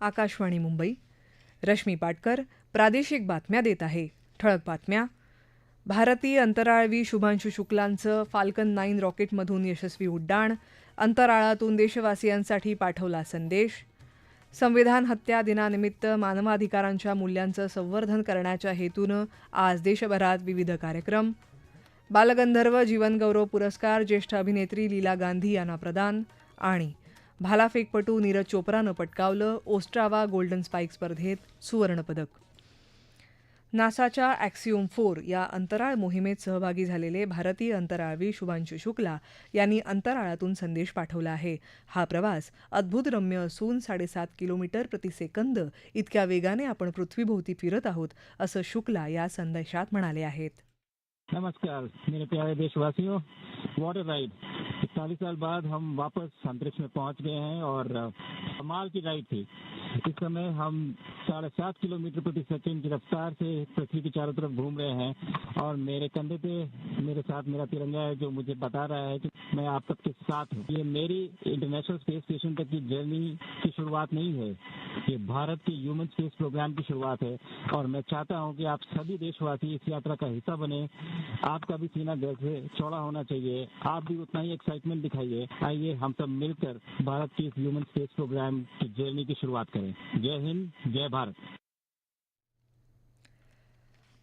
आकाशवाणी मुंबई. रश्मी पाटकर प्रादेशिक बातम्या देत आहे. ठळक बातम्या. भारतीय अंतराळवी शुभांशु शुक्लांचं फाल्कन नाईन रॉकेटमधून यशस्वी उड्डाण अंतराळातून देशवासियांसाठी पाठवला संदेश. संविधान हत्या दिनानिमित्त मानवाधिकारांच्या मूल्यांचं संवर्धन करण्याच्या हेतूनं आज देशभरात विविध कार्यक्रम. बालगंधर्व जीवनगौरव पुरस्कार ज्येष्ठ अभिनेत्री लीला गांधी यांना प्रदान आणि भालाफेकपटू नीरज चोप्रानं पटकावलं ओस्ट्रावा गोल्डन स्पाईक स्पर्धेत सुवर्णपदक. नासाच्या ॲक्सिओम फोर या अंतराळ मोहिमेत सहभागी झालेले भारतीय अंतराळवीर शुभांशु शुक्ला यांनी अंतराळातून संदेश पाठवला आहे. हा प्रवास अद्भुतरम्य असून साडेसात किलोमीटर प्रतिसेकंद इतक्या वेगाने आपण पृथ्वीभोवती फिरत आहोत असं शुक्ला या संदेशात म्हणाले आहेत. नमस्कार मेरे प्यारे देशवासियों. वॉटर राइड इकतालीस साल बाद हम वापस अंतरिक्ष में पहुँच गए हैं और कमाल की राइड थी। इस समय हम साढ़े सात किलोमीटर प्रति सेकंड की रफ्तार से पृथ्वी के चारों तरफ़ घूम रहे हैं और मेरे कंधे पे, मेरे साथ मेरा तिरंगा है जो मुझे बता रहा है कि मैं आप सबके साथ हूँ। ये मेरी इंटरनेशनल स्पेस स्टेशन तक की जर्नी की शुरुआत नहीं है। ये भारत के ह्यूमन स्पेस प्रोग्राम की शुरुआत है और मैं चाहता हूँ कि आप सभी देशवासी इस यात्रा का हिस्सा बने। आपका भी सीना दिल से चौड़ा होना चाहिए। आप भी उतना ही एक्साइटमेंट दिखाइए। आइए हम सब मिलकर भारत की इस ह्यूमन स्पेस प्रोग्राम की जर्नी की शुरुआत करें। जय हिंद जय भारत।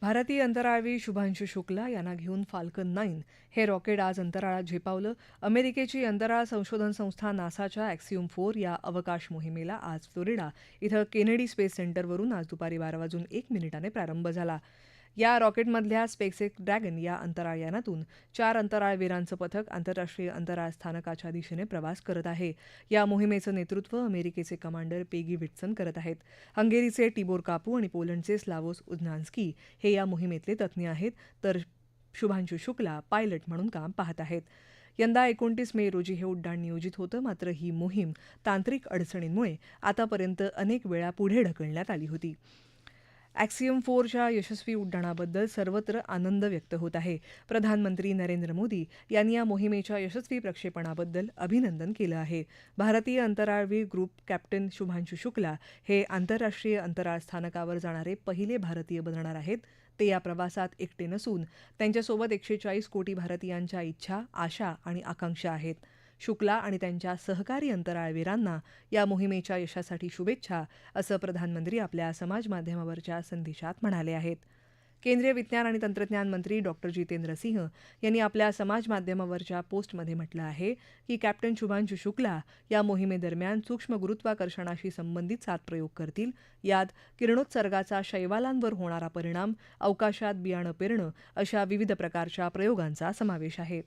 भारतीय अंतराळवीर शुभांशु शुक्ला यांना घेऊन फाल्कन नाईन हे रॉकेट आज अंतराळात झेपावलं. अमेरिकेची अंतराळ संशोधन संस्था नासाच्या ॲक्सिओम फोर या अवकाश मोहिमेला आज फ्लोरिडा इथं केनेडी स्पेस सेंटरवरून आज दुपारी बारा वाजून एक मिनिटाने प्रारंभ झाला. या रॉकेटमधल्या स्पेक्सेक ड्रॅगन या अंतराळ यानातून चार अंतराळवीरांचं पथक आंतरराष्ट्रीय अंतराळ स्थानकाच्या दिशेने प्रवास करत आहे. या मोहिमेचं नेतृत्व अमेरिकेचे कमांडर पेगी विटसन करत आहेत. हंगेरीचे टिबोर कापू आणि पोलंडचे स्लावोस उझनान्स्की हे या मोहिमेतले तज्ज्ञ आहेत. तर शुभांशु शुक्ला पायलट म्हणून काम पाहत आहेत. यंदा एकोणतीस मे रोजी हे उड्डाण नियोजित होतं मात्र ही मोहीम तांत्रिक अडचणींमुळे आतापर्यंत अनेक वेळा पुढे ढकलण्यात आली होती. ॲक्सियम फोरच्या यशस्वी उड्डाणाबद्दल सर्वत्र आनंद व्यक्त होत आहे. प्रधानमंत्री नरेंद्र मोदी यांनी या मोहिमेच्या यशस्वी प्रक्षेपणाबद्दल अभिनंदन केलं आहे. भारतीय अंतराळवीर ग्रुप कॅप्टन शुभांशु शुक्ला हे आंतरराष्ट्रीय अंतराळ स्थानकावर जाणारे पहिले भारतीय बनणार आहेत. ते या प्रवासात एकटे नसून त्यांच्यासोबत एकशे चाळीस कोटी भारतीयांच्या इच्छा आशा आणि आकांक्षा आहेत. शुक्ला आणि त्यांच्या सहकारी अंतराळवीरांना या मोहिमेच्या यशासाठी शुभेच्छा असं प्रधानमंत्री आपल्या समाजमाध्यमावरच्या संदेशात म्हणाले आहेत. केंद्रीय विज्ञान आणि तंत्रज्ञान मंत्री डॉक्टर जितेंद्र सिंह यांनी आपल्या समाजमाध्यमावरच्या पोस्टमध्ये म्हटलं आहे की कॅप्टन शुभांशु शुक्ला या मोहिमेदरम्यान सूक्ष्म गुरुत्वाकर्षणाशी संबंधित सात प्रयोग करतील. यात किरणोत्सर्गाचा शैवालांवर होणारा परिणाम अवकाशात बियाणं पेरणं अशा विविध प्रकारच्या प्रयोगांचा समावेश आहे.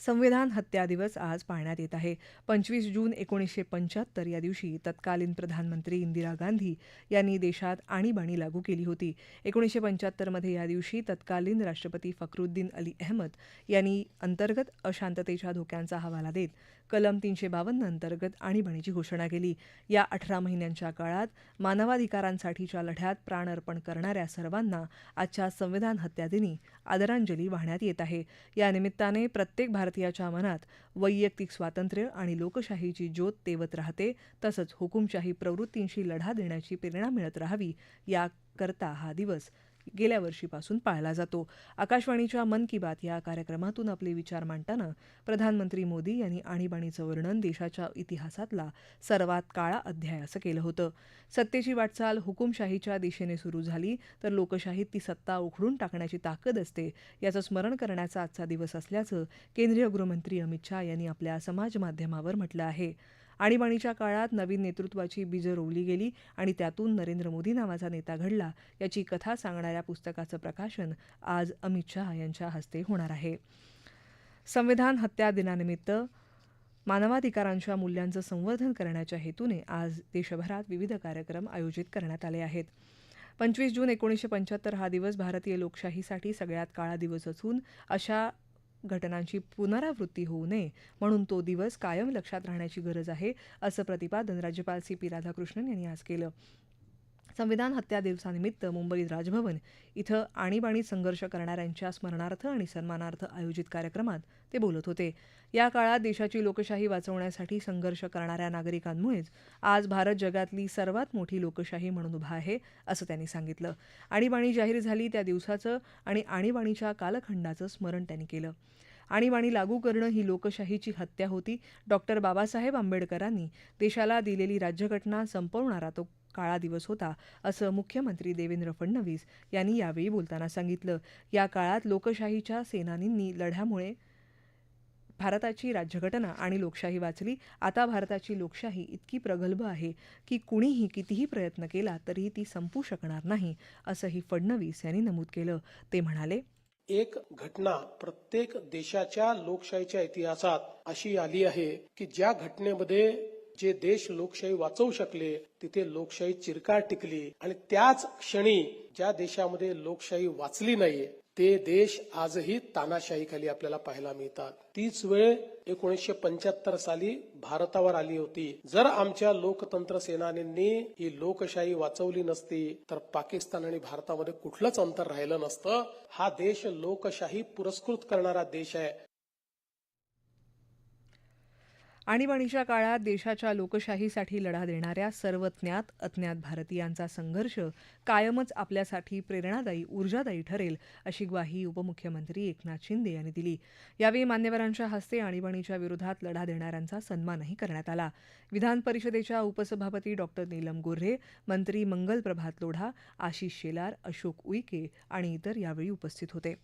संविधान हत्या दिवस आज पाळण्यात येत आहे. पंचवीस जून एकोणीसशे पंच्याहत्तर या दिवशी तत्कालीन प्रधानमंत्री इंदिरा गांधी यांनी देशात आणीबाणी लागू केली होती. एकोणीसशे पंच्याहत्तरमध्ये या दिवशी तत्कालीन राष्ट्रपती फखरुद्दीन अली अहमद यांनी अंतर्गत अशांततेच्या धोक्यांचा हवाला देत कलम तीनशे बावन्न अंतर्गत आणीबाणीची घोषणा केली. या अठरा महिन्यांच्या काळात मानवाधिकारांसाठीच्या लढ्यात प्राण अर्पण करणाऱ्या सर्वांना आजच्या संविधान हत्या दिनी आदरांजली वाहण्यात येत आहे. या निमित्ताने प्रत्येक भारतीयाच्या मनात वैयक्तिक स्वातंत्र्य आणि लोकशाहीची ज्योत तेवत राहते. तसंच हुकुमशाही प्रवृत्तींशी लढा देण्याची प्रेरणा मिळत राहावी याकरता हा दिवस गेल्या वर्षीपासून पाळला जातो. आकाशवाणीच्या मन की बात या कार्यक्रमातून आपले विचार मांडताना प्रधानमंत्री मोदी यांनी आणीबाणीचं वर्णन देशाच्या इतिहासातला सर्वात काळा अध्याय असं केलं होतं. सत्तेची वाटचाल हुकुमशाहीच्या दिशेने सुरू झाली तर लोकशाहीत ती सत्ता उखडून टाकण्याची ताकद असते याचं स्मरण करण्याचा आजचा दिवस असल्याचं केंद्रीय गृहमंत्री अमित शहा यांनी आपल्या समाजमाध्यमावर म्हटलं आहे. आणीबाणीच्या काळात नवीन नेतृत्वाची बीजं रोवली गेली आणि त्यातून नरेंद्र मोदी नावाचा नेता घडला याची कथा सांगणाऱ्या पुस्तकाचं प्रकाशन आज अमित शहा यांच्या हस्ते होणार आहे. संविधान हत्या दिनानिमित्त मानवाधिकारांच्या मूल्यांचं संवर्धन करण्याच्या हेतूने आज देशभरात विविध कार्यक्रम आयोजित करण्यात आले आहेत. पंचवीस जून एकोणीसशे पंच्याहत्तर हा दिवस भारतीय लोकशाहीसाठी सगळ्यात काळा दिवस असून अशा घटनांची पुनरावृत्ती होऊ नये म्हणून तो दिवस कायम लक्षात राहण्याची गरज आहे असं प्रतिपादन राज्यपाल सी पी राधाकृष्णन यांनी आज केलं. संविधान हत्या दिवसानिमित्त मुंबईत राजभवन इथं आणीबाणी संघर्ष करणाऱ्यांच्या स्मरणार्थ आणि सन्मानार्थ आयोजित कार्यक्रमात ते बोलत होते. या काळात देशाची लोकशाही वाचवण्यासाठी संघर्ष करणाऱ्या नागरिकांमुळेच आज भारत जगातली सर्वात मोठी लोकशाही म्हणून उभा आहे असं त्यांनी सांगितलं. आणीबाणी जाहीर झाली त्या दिवसाचं आणि आणीबाणीच्या कालखंडाचं स्मरण त्यांनी केलं. आणीबाणी लागू करणं ही लोकशाहीची हत्या होती. डॉक्टर बाबासाहेब आंबेडकरांनी देशाला दिलेली राज्यघटना संपवणारा तो काळा दिवस होता असं मुख्यमंत्री देवेंद्र फडणवीस यांनी यावेळी बोलताना सांगितलं. या काळात लोकशाहीच्या सेनानींनी लढ्यामुळे भारताची राज्यघटना आणि लोकशाही वाचली. आता भारताची लोकशाही इतकी प्रगल्भ आहे की कुणीही कितीही प्रयत्न केला तरीही ती संपू शकणार नाही असंही फडणवीस यांनी नमूद केलं. ते म्हणाले एक घटना प्रत्येक देशाच्या लोकशाहीच्या इतिहासात अशी आली आहे की ज्या घटनेमध्ये जे देश लोकशाही वाचवू शकले तिथे लोकशाही चिरकाळ टिकली आणि त्याच क्षणी ज्या देशामध्ये लोकशाही वाचली नाही ते देश आजही तानाशाहीखाली आपल्याला पाहायला मिळतात. तीच वेळ एकोणीसशे पंच्याहत्तर साली भारतावर आली होती. जर आमच्या लोकतंत्र सेनानींनी ही लोकशाही वाचवली नसती तर पाकिस्तान आणि भारतामध्ये कुठलंच अंतर राहिलं नसतं. हा देश लोकशाही पुरस्कृत करणारा देश आहे. आणीबाणीच्या काळात देशाच्या लोकशाहीसाठी लढा देणाऱ्या सर्व ज्ञात अज्ञात भारतीयांचा संघर्ष कायमच आपल्यासाठी प्रेरणादायी ऊर्जादायी ठरेल अशी ग्वाही उपमुख्यमंत्री एकनाथ शिंदे यांनी दिली. यावेळी मान्यवरांच्या हस्ते आणीबाणीच्या विरोधात लढा देणाऱ्यांचा सन्मानही करण्यात आला. विधान परिषदेच्या उपसभापती डॉक्टर नीलम गोऱ्हे मंत्री मंगल प्रभात लोढा आशिष शेलार अशोक उईके आणि इतर यावेळी उपस्थित होते.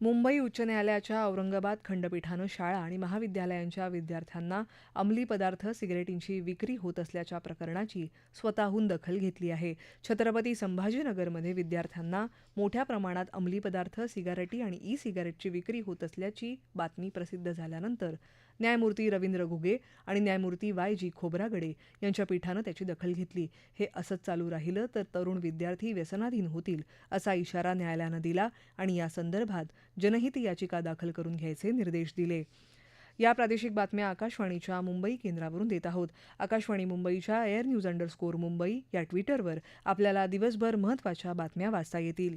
मुंबई उच्च न्यायालयाच्या औरंगाबाद खंडपीठानं शाळा आणि महाविद्यालयांच्या विद्यार्थ्यांना अंमली पदार्थ सिगरेटींची विक्री होत असल्याच्या प्रकरणाची स्वतःहून दखल घेतली आहे. छत्रपती संभाजीनगरमध्ये विद्यार्थ्यांना मोठ्या प्रमाणात अंमली पदार्थ सिगारेटी आणि ई सिगारेटची विक्री होत असल्याची बातमी प्रसिद्ध झाल्यानंतर न्यायमूर्ती रवींद्र घुगे आणि न्यायमूर्ती वाय जी खोब्रागडे यांच्या पीठानं त्याची दखल घेतली. हे असंच चालू राहिलं तर तरुण विद्यार्थी व्यसनाधीन होतील असा इशारा न्यायालयानं दिला आणि या संदर्भात जनहित याचिका दाखल करून घ्यायचे निर्देश दिले. या प्रादेशिक बातम्या आकाशवाणीच्या मुंबई केंद्रावरून देत आहोत. आकाशवाणी मुंबईच्या एअर न्यूज अंडरस्कोर मुंबई या ट्विटरवर आपल्याला दिवसभर महत्त्वाच्या बातम्या वाचता येतील.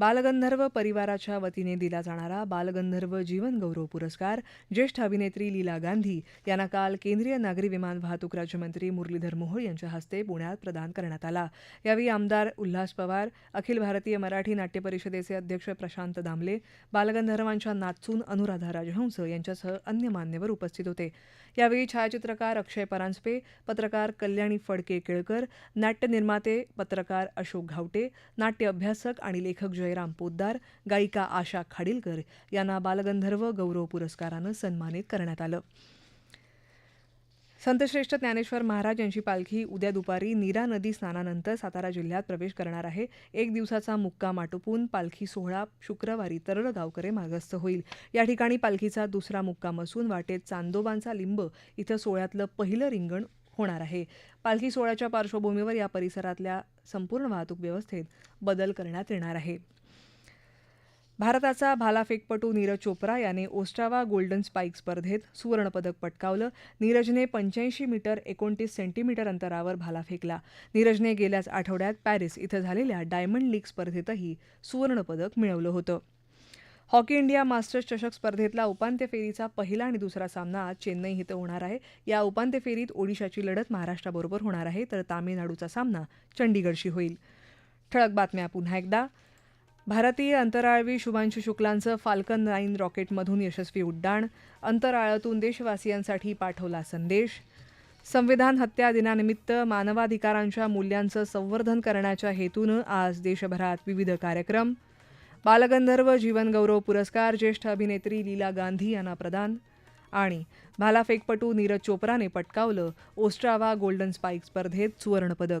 बालगंधर्व परिवाराच्या वतीने दिला जाणारा बालगंधर्व जीवनगौरव पुरस्कार ज्येष्ठ अभिनेत्री लीला गांधी यांना काल केंद्रीय नागरी विमान वाहतूक राज्यमंत्री मुरलीधर मोहोळ यांच्या हस्ते पुण्यात प्रदान करण्यात आला. यावेळी आमदार उल्हास पवार अखिल भारतीय मराठी नाट्य परिषदेचे अध्यक्ष प्रशांत दामले बालगंधर्वांच्या नाचून अनुराधा राजहंस यांच्यासह अन्य मान्यवर उपस्थित होते. यावेळी छायाचित्रकार अक्षय परांजपे पत्रकार कल्याणी फडके केळकर नाट्य निर्माते पत्रकार अशोक घावटे नाट्य अभ्यासक आणि लेखक जय जयराम पोद्दार गायिका आशा खाडीलकर यांना बालगंधर्व गौरव पुरस्कारानं सन्मानित करण्यात आलं. संतश्रेष्ठ ज्ञानेश्वर महाराज यांची पालखी उद्या दुपारी नीरा नदी स्नानानंतर सातारा जिल्ह्यात प्रवेश करणार आहे. एक दिवसाचा मुक्काम आटोपून पालखी सोहळा शुक्रवारी तरळगावकडे मार्गस्थ होईल. या ठिकाणी पालखीचा दुसरा मुक्काम असून वाटेत चांदोबांचा लिंब इथं सोहळ्यातलं पहिलं रिंगण होणार आहे. पालखी सोहळ्याच्या पार्श्वभूमीवर या परिसरातल्या संपूर्ण वाहतूक व्यवस्थेत बदल करण्यात येणार आहे. भारताचा भालाफेकपटू नीरज चोप्रा याने ओस्ट्रावा गोल्डन स्पाईक स्पर्धेत सुवर्णपदक पटकावलं. नीरजने पंच्याऐंशी मीटर एकोणतीस सेंटीमीटर अंतरावर भाला फेकला नीरजने गेल्याच आठवड्यात पॅरिस इथं झालेल्या डायमंड लीग स्पर्धेतही सुवर्णपदक मिळवलं होतं. हॉकी इंडिया मास्टर्स चषक स्पर्धेतला उपांत्य फेरीचा पहिला आणि दुसरा सामना आज चेन्नई इथं होणार आहे. या उपांत्य फेरीत ओडिशाची लढत महाराष्ट्राबरोबर होणार आहे तर तामिळनाडूचा सामना चंडीगडशी होईल. ठळक बातम्या पुन्हा एकदा. भारतीय अंतराळवीर शुभांशु शुक्लांचं फाल्कन नाईन रॉकेटमधून यशस्वी उड्डाण. अंतराळातून देशवासियांसाठी पाठवला संदेश. संविधान हत्या दिनानिमित्त मानवाधिकारांच्या मूल्यांचं संवर्धन करण्याच्या हेतूनं आज देशभरात विविध कार्यक्रम. बालगंधर्व जीवनगौरव पुरस्कार ज्येष्ठ अभिनेत्री लीला गांधी यांना प्रदान. आणि भालाफेकपटू नीरज चोप्राने पटकावलं ओस्ट्रावा गोल्डन स्पाईक स्पर्धेत सुवर्णपदक.